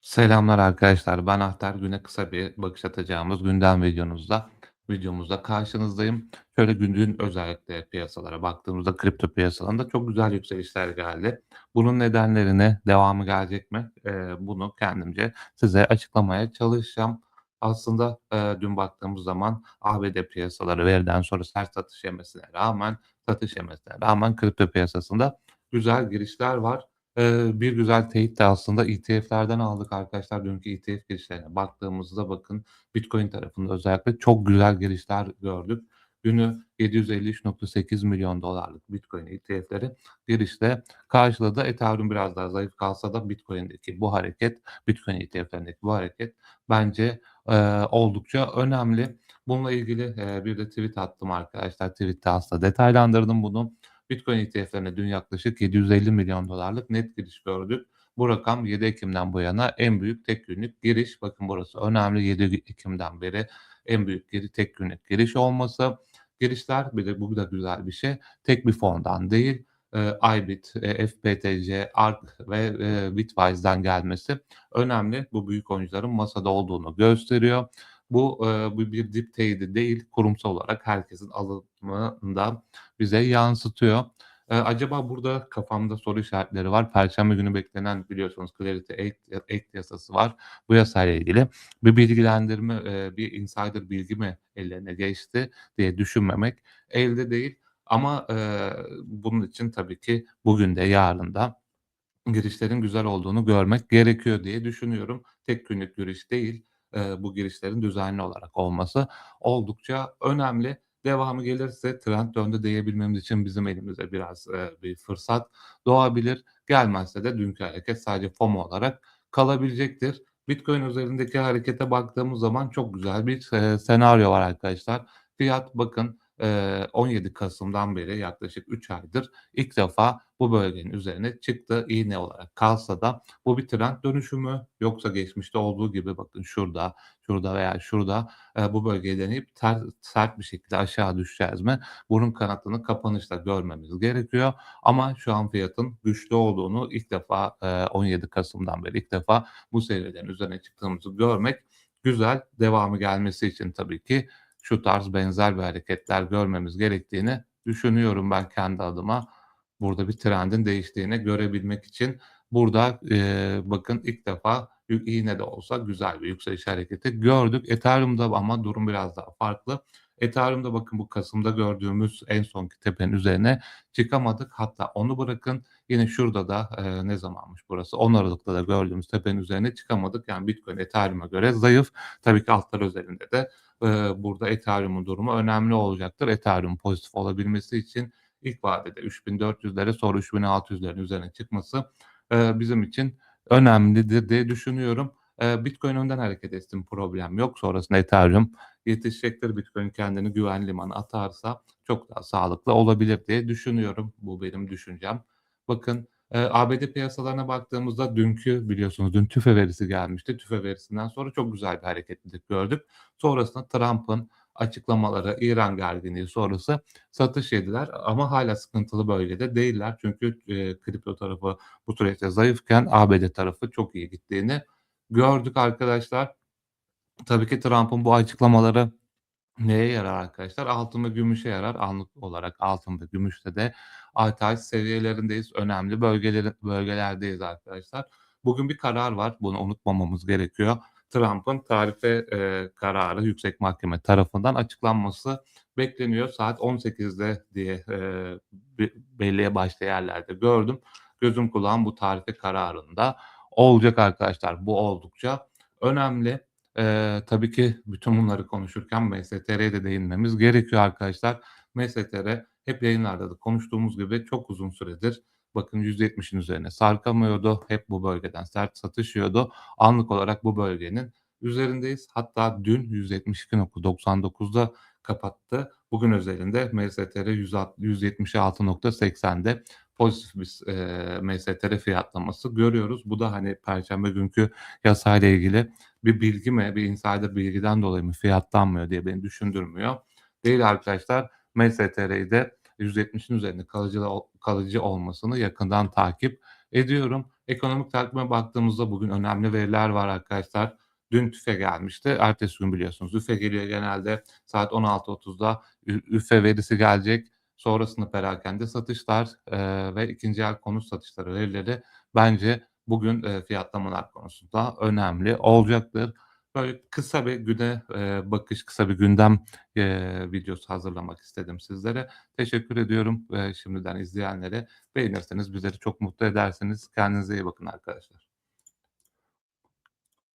Selamlar arkadaşlar. Ben Ahtar. Güne kısa bir bakış atacağımız gündem videomuzda videomuzda karşınızdayım. Şöyle günün özellikle piyasalara baktığımızda kripto piyasalarında çok güzel yükselişler geldi. Bunun nedenleri Devamı gelecek mi? Eee, bunu kendimce size açıklamaya çalışacağım. Aslında, eee, dün baktığımız zaman ABD piyasaları veriden sonra sert satış yemesine rağmen satış yemesine rağmen kripto piyasasında güzel girişler var. Bir güzel teyit de aslında ETF'lerden aldık arkadaşlar. Dünkü ETF girişlerine baktığımızda bakın Bitcoin tarafında özellikle çok güzel girişler gördük. Günü $753.800.000'lık Bitcoin ETF'leri girişle karşıladı. Ethereum biraz daha zayıf kalsa da Bitcoin'deki bu hareket, Bitcoin ETF'lerindeki bu hareket bence, eee, oldukça önemli. Bununla ilgili, eee, bir de tweet attım arkadaşlar. Tweet'te aslında detaylandırdım bunu. Bitcoin ETF'lerine dün yaklaşık $750.000.000'lık net giriş gördük. Bu rakam 7 Ekim'den bu yana en büyük tek günlük giriş. Bakın burası önemli. 7 Ekim'den beri en büyük geri tek günlük giriş olması. Girişler bir de bu da güzel bir şey. Tek bir fondan değil, eee, Ibit, eee, FPTC, ARK ve, eee, Bitwise'den gelmesi önemli. Bu büyük oyuncuların masada olduğunu gösteriyor. Bu, eee, bu bir dip teyidi değil, kurumsal olarak herkesin alımını da bize yansıtıyor. Eee, acaba burada kafamda soru işaretleri var. Perşembe günü beklenen biliyorsunuz Clarity Act Act yasası var. Bu yasayla ilgili bir bilgilendirme, eee, bir insider bilgi mi ellerine geçti diye düşünmemek elde değil. Ama, eee, bunun için tabii ki bugün de yarın da girişlerin güzel olduğunu görmek gerekiyor diye düşünüyorum. Tek günlük giriş değil, eee, bu girişlerin düzenli olarak olması oldukça önemli. Devamı gelirse trend döndü diyebilmemiz için bizim elimize biraz, eee, bir fırsat doğabilir. Gelmezse de dünkü hareket sadece FOMO olarak kalabilecektir. Bitcoin üzerindeki harekete baktığımız zaman çok güzel bir, eee, senaryo var arkadaşlar. Fiyat bakın, 17 Kasım'dan beri yaklaşık 3 aydır ilk defa bu bölgenin üzerine çıktı. İğne olarak kalsa da bu bir trend dönüşü mü yoksa geçmişte olduğu gibi bakın şurada, şurada veya şurada, eee, bu bölgeyi deneyip ter sert bir şekilde aşağı düşeceğiz mi? Bunun kanıtını kapanışta görmemiz gerekiyor ama şu an fiyatın güçlü olduğunu ilk defa, eee, 17 Kasım'dan beri ilk defa bu seviyelerin üzerine çıktığımızı görmek güzel. Devamı gelmesi için tabii ki şu tarz benzer bir hareketler görmemiz gerektiğini düşünüyorum ben kendi adıma. Burada bir trendin değiştiğini görebilmek için. Burada, eee, bakın ilk defa iğne de olsa güzel bir yükseliş hareketi gördük. Ethereum'da ama durum biraz daha farklı. Ethereum'da bakın bu Kasım'da gördüğümüz en sonki tepenin üzerine çıkamadık. Hatta onu bırakın yine şurada da, eee, ne zamanmış burası? 10 Aralık'ta da gördüğümüz tepenin üzerine çıkamadık. Yani Bitcoin Ethereum'a göre zayıf. Tabii ki altlar özelinde de, eee, burada Ethereum'un durumu önemli olacaktır. Ethereum pozitif olabilmesi için ilk vadede 3.400'lere sonra 3.600'lerin üzerine çıkması, eee, bizim için önemlidir diye düşünüyorum. Eee, Bitcoin önden hareket etsin problem yok. Sonrasında Ethereum yetişecektir. Bitcoin kendini güvenli limana atarsa çok daha sağlıklı olabilir diye düşünüyorum. Bu benim düşüncem. Bakın, eee, ABD piyasalarına baktığımızda dünkü biliyorsunuz dün tüfe verisi gelmişti. Tüfe verisinden sonra çok güzel bir hareketlilik gördük. Sonrasında Trump'ın açıklamaları, İran gerginliği sonrası satış yediler ama hâlâ sıkıntılı bölgede değiller. Çünkü, eee, kripto tarafı bu süreçte zayıfken ABD tarafı çok iyi gittiğini gördük arkadaşlar. Tabii ki Trump'ın bu açıklamaları neye yarar arkadaşlar? Altın ve gümüşe yarar. Anlık olarak altın ve gümüşte de ATH seviyelerindeyiz. Önemli bölgelerin bölgelerdeyiz arkadaşlar. Bugün bir karar var. Bunu unutmamamız gerekiyor. Trump'ın tarife, eee, kararı yüksek mahkeme tarafından açıklanması bekleniyor. Saat 18'de diye, eee, be belli başlı yerlerde gördüm. Gözüm kulağım bu tarife kararında olacak arkadaşlar. Bu oldukça önemli. Eee, tabii ki bütün bunları konuşurken MSTR'ye de değinmemiz gerekiyor arkadaşlar. MSTR hep yayınlarda da konuştuğumuz gibi çok uzun süredir bakın 170'in üzerine sarkamıyordu. Hep bu bölgeden sert satış yiyordu. Anlık olarak bu bölgenin üzerindeyiz. Hatta dün 172.99'da kapattı. Bugün özelinde MSTR yüz alt 176.80'de pozitif bir eee, MSTR fiyatlaması görüyoruz. Bu da, hani, perşembe günkü yasayla ilgili bir bilgi mi, bir insider bilgiden dolayı mı fiyatlanmıyor diye beni düşündürmüyor. Değil arkadaşlar. MSTR'yi de 170'in üzerinde kalıcı kalıcı olmasını yakından takip ediyorum. Ekonomik takvime baktığımızda bugün önemli veriler var arkadaşlar. Dün TÜFE gelmişti. Ertesi gün biliyorsunuz üfe geliyor genelde saat 16.30'da ü üfe verisi gelecek. Sonrasında perakende satışlar, eee, ve 2'nci el konut satışları verileri bence bugün, eee, fiyatlamalar konusunda önemli olacaktır. Böyle kısa bir güne, eee, bakış, kısa bir gündem, eee, videosu hazırlamak istedim sizlere. Teşekkür ediyorum, eee, şimdiden izleyenlere. Beğenirseniz bizleri çok mutlu edersiniz. Kendinize iyi bakın arkadaşlar.